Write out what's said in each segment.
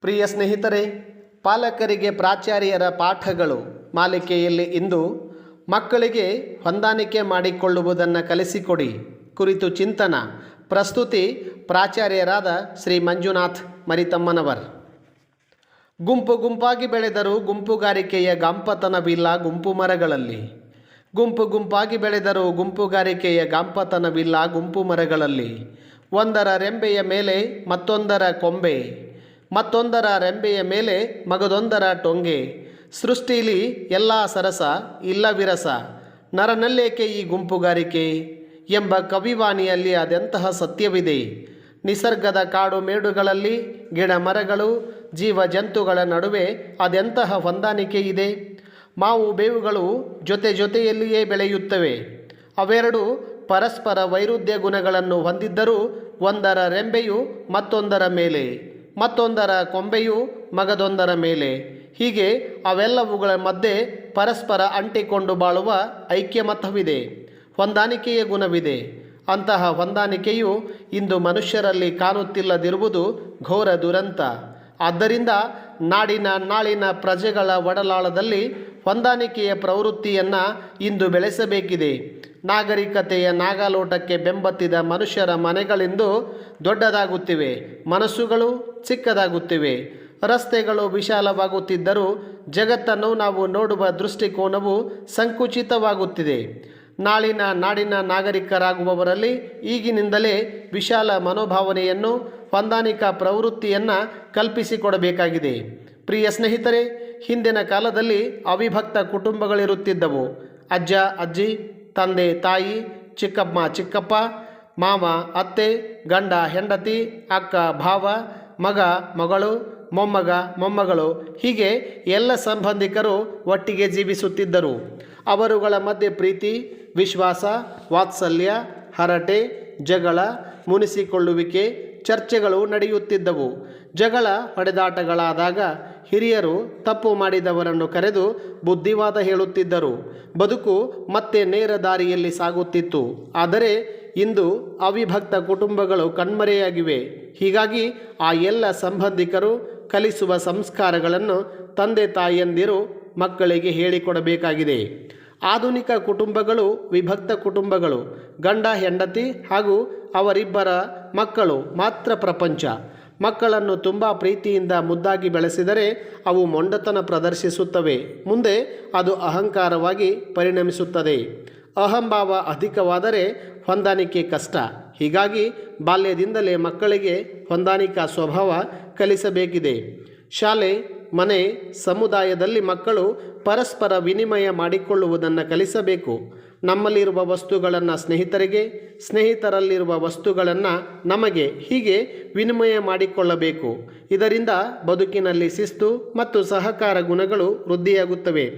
ಪ್ರಿಯ ಸ್ನೇಹಿತರೆ, ಪಾಲಕರಿಗೆ ಪ್ರಾಚಾರ್ಯರ ಪಾಠಗಳು ಮಾಲಿಕೆಯಲ್ಲಿ ಇಂದು ಮಕ್ಕಳಿಗೆ ಹೊಂದಾಣಿಕೆ ಮಾಡಿಕೊಳ್ಳುವುದನ್ನು ಕಲಿಸಿಕೊಡಿ. ಕುರಿತು ಚಿಂತನ. ಪ್ರಸ್ತುತಿ ಪ್ರಾಚಾರ್ಯರಾದ ಶ್ರೀ ಮಂಜುನಾಥ್ ಮರಿತಮ್ಮನವರ್. ಗುಂಪು ಗುಂಪಾಗಿ ಬೆಳೆದರೂ ಗುಂಪುಗಾರಿಕೆಯ ಗಾಂಪತನವಿಲ್ಲ ಗುಂಪು ಮರಗಳಲ್ಲಿ. ಗುಂಪು ಗುಂಪಾಗಿ ಬೆಳೆದರೂ ಗುಂಪುಗಾರಿಕೆಯ ಗಾಂಪತನವಿಲ್ಲ ಗುಂಪು ಮರಗಳಲ್ಲಿ. ಒಂದರ ರೆಂಬೆಯ ಮೇಲೆ ಮತ್ತೊಂದರ ಕೊಂಬೆ. ಮತ್ತೊಂದರ ರೆಂಬೆಯ ಮೇಲೆ ಮಗದೊಂದರ ಟೊಂಗೆ. ಸೃಷ್ಟಿಲಿ ಎಲ್ಲ ಸರಸ ಇಲ್ಲ ವಿರಸ. ನರನಲ್ಲೇಕೆ ಈ ಗುಂಪುಗಾರಿಕೆ? ಎಂಬ ಕವಿವಾಣಿಯಲ್ಲಿ ಅದೆಂತಹ ಸತ್ಯವಿದೆ. ನಿಸರ್ಗದ ಕಾಡು ಮೇಡುಗಳಲ್ಲಿ ಗಿಡ ಮರಗಳು ಜೀವ ಜಂತುಗಳ ನಡುವೆ ಅದೆಂತಹ ಹೊಂದಾಣಿಕೆ ಇದೆ. ಮಾವು ಬೇವುಗಳು ಜೊತೆ ಜೊತೆಯಲ್ಲಿಯೇ ಬೆಳೆಯುತ್ತವೆ. ಅವೆರಡು ಪರಸ್ಪರ ವೈರುಧ್ಯ ಗುಣಗಳನ್ನು ಹೊಂದಿದ್ದರೂ ಒಂದರ ರೆಂಬೆಯು ಮತ್ತೊಂದರ ಮೇಲೆ. ಮತ್ತೊಂದರ ಕೊಂಬೆಯು ಮಗದೊಂದರ ಮೇಲೆ. ಹೀಗೆ ಅವೆಲ್ಲವುಗಳ ಮಧ್ಯೆ ಪರಸ್ಪರ ಅಂಟಿಕೊಂಡು ಬಾಳುವ ಐಕ್ಯಮತವಿದೆ, ಹೊಂದಾಣಿಕೆಯ ಗುಣವಿದೆ. ಅಂತಹ ಹೊಂದಾಣಿಕೆಯು ಇಂದು ಮನುಷ್ಯರಲ್ಲಿ ಕಾಣುತ್ತಿಲ್ಲದಿರುವುದು ಘೋರ ದುರಂತ. ಆದ್ದರಿಂದ ನಾಡಿನ ನಾಳಿನ ಪ್ರಜೆಗಳ ಒಡಲಾಳದಲ್ಲಿ ಹೊಂದಾಣಿಕೆಯ ಪ್ರವೃತ್ತಿಯನ್ನು ಇಂದು ಬೆಳೆಸಬೇಕಿದೆ. ನಾಗರಿಕತೆಯ ನಾಗಾಲೋಟಕ್ಕೆ ಬೆಂಬತ್ತಿದ ಮನುಷ್ಯರ ಮನೆಗಳಿಂದು ದೊಡ್ಡದಾಗುತ್ತಿವೆ, ಮನಸ್ಸುಗಳು ಚಿಕ್ಕದಾಗುತ್ತಿವೆ, ರಸ್ತೆಗಳು ವಿಶಾಲವಾಗುತ್ತಿದ್ದರೂ ಜಗತ್ತನ್ನು ನಾವು ನೋಡುವ ದೃಷ್ಟಿಕೋನವು ಸಂಕುಚಿತವಾಗುತ್ತಿದೆ. ನಾಳಿನ ನಾಡಿನ ನಾಗರಿಕರಾಗುವವರಲ್ಲಿ ಈಗಿನಿಂದಲೇ ವಿಶಾಲ ಮನೋಭಾವನೆಯನ್ನು ಹೊಂದಾಣಿಕಾ ಪ್ರವೃತ್ತಿಯನ್ನು ಕಲ್ಪಿಸಿಕೊಡಬೇಕಾಗಿದೆ. ಪ್ರಿಯ ಸ್ನೇಹಿತರೆ, ಹಿಂದಿನ ಕಾಲದಲ್ಲಿ ಅವಿಭಕ್ತ ಕುಟುಂಬಗಳಿರುತ್ತಿದ್ದವು. ಅಜ್ಜ, ಅಜ್ಜಿ ತಂದೆ, ತಾಯಿ, ಚಿಕ್ಕಮ್ಮ, ಚಿಕ್ಕಪ್ಪ, ಮಾವ, ಅತ್ತೆ, ಗಂಡ, ಹೆಂಡತಿ, ಅಕ್ಕ, ಭಾವ, ಮಗ, ಮಗಳು, ಮೊಮ್ಮಗ, ಮೊಮ್ಮಗಳು. ಹೀಗೆ ಎಲ್ಲ ಸಂಬಂಧಿಕರು ಒಟ್ಟಿಗೆ ಜೀವಿಸುತ್ತಿದ್ದರು. ಅವರುಗಳ ಮಧ್ಯೆ ಪ್ರೀತಿ, ವಿಶ್ವಾಸ, ವಾತ್ಸಲ್ಯ, ಹರಟೆ, ಜಗಳ, ಮುನಿಸಿಕೊಳ್ಳುವಿಕೆ, ಚರ್ಚೆಗಳು ನಡೆಯುತ್ತಿದ್ದವು. ಜಗಳ ಹೊಡೆದಾಟಗಳಾದಾಗ ಹಿರಿಯರು ತಪ್ಪು ಮಾಡಿದವರನ್ನು ಕರೆದು ಬುದ್ಧಿವಾದ ಹೇಳುತ್ತಿದ್ದರು. ಬದುಕು ಮತ್ತೆ ನೇರ ದಾರಿಯಲ್ಲಿ ಸಾಗುತ್ತಿತ್ತು. ಆದರೆ ಇಂದು ಅವಿಭಕ್ತ ಕುಟುಂಬಗಳು ಕಣ್ಮರೆಯಾಗಿವೆ. ಹೀಗಾಗಿ ಆ ಎಲ್ಲ ಸಂಬಂಧಿಕರು ಕಲಿಸುವ ಸಂಸ್ಕಾರಗಳನ್ನು ತಂದೆ ತಾಯಿಯಂದಿರು ಮಕ್ಕಳಿಗೆ ಹೇಳಿಕೊಡಬೇಕಾಗಿದೆ. ಆಧುನಿಕ ಕುಟುಂಬಗಳು ವಿಭಕ್ತ ಕುಟುಂಬಗಳು, ಗಂಡ ಹೆಂಡತಿ ಹಾಗೂ ಅವರಿಬ್ಬರ ಮಕ್ಕಳು ಮಾತ್ರ ಪ್ರಪಂಚ. ಮಕ್ಕಳನ್ನು ತುಂಬ ಪ್ರೀತಿಯಿಂದ ಮುದ್ದಾಗಿ ಬೆಳೆಸಿದರೆ ಅವು ಮೊಂಡತನ ಪ್ರದರ್ಶಿಸುತ್ತವೆ. ಮುಂದೆ ಅದು ಅಹಂಕಾರವಾಗಿ ಪರಿಣಮಿಸುತ್ತದೆ. ಅಹಂಭಾವ ಅಧಿಕವಾದರೆ ಹೊಂದಾಣಿಕೆ ಕಷ್ಟ. ಹೀಗಾಗಿ ಬಾಲ್ಯದಿಂದಲೇ ಮಕ್ಕಳಿಗೆ ಹೊಂದಾಣಿಕಾ ಸ್ವಭಾವ ಕಲಿಸಬೇಕಿದೆ. ಶಾಲೆ ಮನೆ ಸಮುದಾಯದಲ್ಲಿ ಮಕ್ಕಳು ಪರಸ್ಪರ ವಿನಿಮಯ ಮಾಡಿಕೊಳ್ಳುವುದನ್ನು ಕಲಿಸಬೇಕು. ನಮ್ಮಲ್ಲಿರುವ ವಸ್ತುಗಳನ್ನು ಸ್ನೇಹಿತರಿಗೆ, ಸ್ನೇಹಿತರಲ್ಲಿರುವ ವಸ್ತುಗಳನ್ನು ನಮಗೆ ಹೀಗೆ ವಿನಿಮಯ ಮಾಡಿಕೊಳ್ಳಬೇಕು. ಇದರಿಂದ ಬದುಕಿನಲ್ಲಿ ಶಿಸ್ತು ಮತ್ತು ಸಹಕಾರ ಗುಣಗಳು ವೃದ್ಧಿಯಾಗುತ್ತವೆ.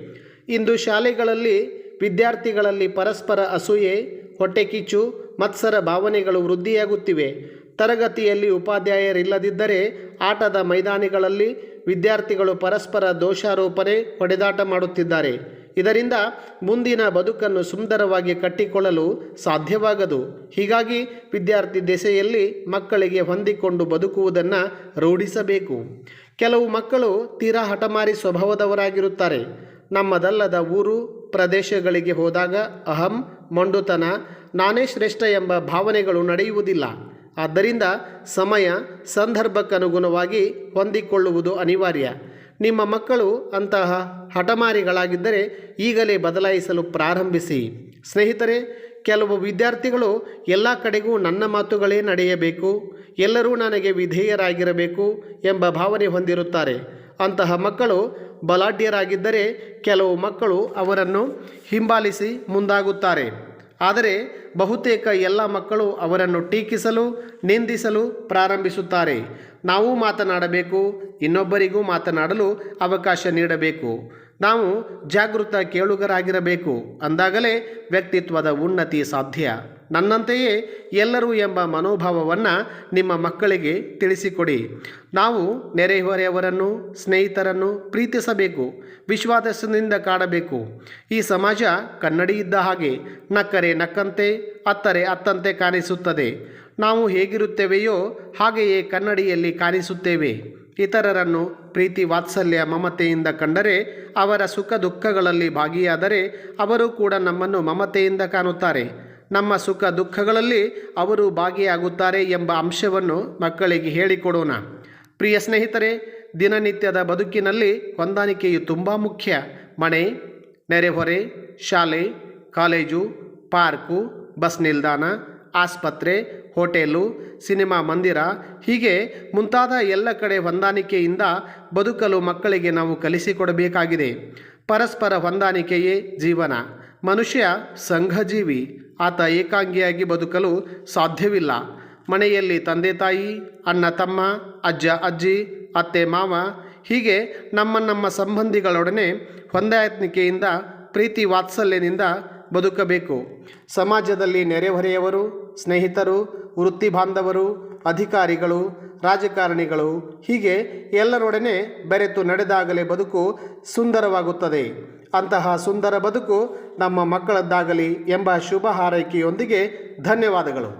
ಇಂದು ಶಾಲೆಗಳಲ್ಲಿ ವಿದ್ಯಾರ್ಥಿಗಳಲ್ಲಿ ಪರಸ್ಪರ ಅಸೂಯೆ ಹೊಟ್ಟೆಕಿಚ್ಚು ಮತ್ಸರ ಭಾವನೆಗಳು ವೃದ್ಧಿಯಾಗುತ್ತಿವೆ. ತರಗತಿಯಲ್ಲಿ ಉಪಾಧ್ಯಾಯರಿಲ್ಲದಿದ್ದರೆ ಆಟದ ಮೈದಾನಿಗಳಲ್ಲಿ ವಿದ್ಯಾರ್ಥಿಗಳು ಪರಸ್ಪರ ದೋಷಾರೋಪಣೆ ಹೊಡೆದಾಟ ಮಾಡುತ್ತಿದ್ದಾರೆ. ಇದರಿಂದ ಮುಂದಿನ ಬದುಕನ್ನು ಸುಂದರವಾಗಿ ಕಟ್ಟಿಕೊಳ್ಳಲು ಸಾಧ್ಯವಾಗದು. ಹೀಗಾಗಿ ವಿದ್ಯಾರ್ಥಿ ದೆಸೆಯಲ್ಲಿ ಮಕ್ಕಳಿಗೆ ಹೊಂದಿಕೊಂಡು ಬದುಕುವುದನ್ನು ರೂಢಿಸಬೇಕು. ಕೆಲವು ಮಕ್ಕಳು ತೀರಾ ಹಠಮಾರಿ ಸ್ವಭಾವದವರಾಗಿರುತ್ತಾರೆ. ನಮ್ಮದಲ್ಲದ ಊರು, ಪ್ರದೇಶಗಳಿಗೆ ಹೋದಾಗ ಅಹಂ, ಮೊಂಡುತನ, ನಾನೇ ಶ್ರೇಷ್ಠ ಎಂಬ ಭಾವನೆಗಳು ನಡೆಯುವುದಿಲ್ಲ. ಆದ್ದರಿಂದ ಸಮಯ ಸಂದರ್ಭಕ್ಕನುಗುಣವಾಗಿ ಹೊಂದಿಕೊಳ್ಳುವುದು ಅನಿವಾರ್ಯ. ನಿಮ್ಮ ಮಕ್ಕಳು ಅಂತಹ ಹಠಮಾರಿಗಳಾಗಿದ್ದರೆ ಈಗಲೇ ಬದಲಾಯಿಸಲು ಪ್ರಾರಂಭಿಸಿ. ಸ್ನೇಹಿತರೆ, ಕೆಲವು ವಿದ್ಯಾರ್ಥಿಗಳು ಎಲ್ಲ ಕಡೆಗೂ ನನ್ನ ಮಾತುಗಳೇ ನಡೆಯಬೇಕು, ಎಲ್ಲರೂ ನನಗೆ ವಿಧೇಯರಾಗಿರಬೇಕು ಎಂಬ ಭಾವನೆ ಹೊಂದಿರುತ್ತಾರೆ. ಅಂತಹ ಮಕ್ಕಳು ಬಲಾಢ್ಯರಾಗಿದ್ದರೆ ಕೆಲವು ಮಕ್ಕಳು ಅವರನ್ನು ಹಿಂಬಾಲಿಸಿ ಮುಂದಾಗುತ್ತಾರೆ. ಆದರೆ ಬಹುತೇಕ ಎಲ್ಲ ಮಕ್ಕಳು ಅವರನ್ನು ಟೀಕಿಸಲು ನಿಂದಿಸಲು ಪ್ರಾರಂಭಿಸುತ್ತಾರೆ. ನಾವು ಮಾತನಾಡಬೇಕು ಇನ್ನೊಬ್ಬರಿಗೂ ಮಾತನಾಡಲು ಅವಕಾಶ ನೀಡಬೇಕು. ನಾವು ಜಾಗೃತ ಕೇಳುಗರಾಗಿರಬೇಕು. ಅಂದಾಗಲೇ ವ್ಯಕ್ತಿತ್ವದ ಉನ್ನತಿ ಸಾಧ್ಯ. ನನ್ನಂತೆಯೇ ಎಲ್ಲರೂ ಎಂಬ ಮನೋಭಾವವನ್ನು ನಿಮ್ಮ ಮಕ್ಕಳಿಗೆ ತಿಳಿಸಿಕೊಡಿ. ನಾವು ನೆರೆಹೊರೆಯವರನ್ನು, ಸ್ನೇಹಿತರನ್ನು ಪ್ರೀತಿಸಬೇಕು, ವಿಶ್ವಾಸದಿಂದ ಕಾಡಬೇಕು. ಈ ಸಮಾಜ ಕನ್ನಡಿ ಇದ್ದ ಹಾಗೆ ನಕ್ಕರೆ ನಕ್ಕಂತೆ, ಅತ್ತರೆ ಅತ್ತಂತೆ ಕಾಣಿಸುತ್ತದೆ. ನಾವು ಹೇಗಿರುತ್ತೇವೆಯೋ ಹಾಗೆಯೇ ಕನ್ನಡಿಯಲ್ಲಿ ಕಾಣಿಸುತ್ತೇವೆ. ಇತರರನ್ನು ಪ್ರೀತಿ ವಾತ್ಸಲ್ಯ ಮಮತೆಯಿಂದ ಕಂಡರೆ ಅವರ ಸುಖ ದುಃಖಗಳಲ್ಲಿ ಭಾಗಿಯಾದರೆ ಅವರು ಕೂಡ ನಮ್ಮನ್ನು ಮಮತೆಯಿಂದ ಕಾಣುತ್ತಾರೆ. ನಮ್ಮ ಸುಖ ದುಃಖಗಳಲ್ಲಿ ಅವರು ಭಾಗಿಯಾಗುತ್ತಾರೆ ಎಂಬ ಅಂಶವನ್ನು ಮಕ್ಕಳಿಗೆ ಹೇಳಿಕೊಡೋಣ. ಪ್ರಿಯ ಸ್ನೇಹಿತರೆ, ದಿನನಿತ್ಯದ ಬದುಕಿನಲ್ಲಿ ಹೊಂದಾಣಿಕೆಯು ತುಂಬ ಮುಖ್ಯ. ಮನೆ ನೆರೆಹೊರೆ ಶಾಲೆ, ಕಾಲೇಜು, ಪಾರ್ಕು, ಬಸ್ ನಿಲ್ದಾಣ, ಆಸ್ಪತ್ರೆ ಹೋಟೆಲು, ಸಿನಿಮಾ ಮಂದಿರ, ಹೀಗೆ ಮುಂತಾದ ಎಲ್ಲ ಕಡೆ ಹೊಂದಾಣಿಕೆಯಿಂದ ಬದುಕಲು ಮಕ್ಕಳಿಗೆ ನಾವು ಕಲಿಸಿಕೊಡಬೇಕಾಗಿದೆ. ಪರಸ್ಪರ ಹೊಂದಾಣಿಕೆಯೇ ಜೀವನ. ಮನುಷ್ಯ ಸಂಘಜೀವಿ. ಆತ ಏಕಾಂಗಿಯಾಗಿ ಬದುಕಲು ಸಾಧ್ಯವಿಲ್ಲ. ಮನೆಯಲ್ಲಿ ತಂದೆ ತಾಯಿ, ಅಣ್ಣ ತಮ್ಮ, ಅಜ್ಜ ಅಜ್ಜಿ, ಅತ್ತೆ ಮಾವ, ಹೀಗೆ ನಮ್ಮ ನಮ್ಮ ಸಂಬಂಧಿಗಳೊಡನೆ ಹೊಂದಾಣಿಕೆಯಿಂದ, ಪ್ರೀತಿ ವಾತ್ಸಲ್ಯದಿಂದ ಬದುಕಬೇಕು. ಸಮಾಜದಲ್ಲಿ ನೆರೆಹೊರೆಯವರು, ಸ್ನೇಹಿತರು ವೃತ್ತಿ ಬಾಂಧವರು, ಅಧಿಕಾರಿಗಳು, ರಾಜಕಾರಣಿಗಳು ಹೀಗೆ ಎಲ್ಲರೊಡನೆ ಬೆರೆತು ನಡೆದಾಗಲೇ ಬದುಕು ಸುಂದರವಾಗುತ್ತದೆ. ಅಂತಹ ಸುಂದರ ಬದುಕು ನಮ್ಮ ಮಕ್ಕಳದ್ದಾಗಲಿ ಎಂಬ ಶುಭ ಹಾರೈಕೆಯೊಂದಿಗೆ ಧನ್ಯವಾದಗಳು.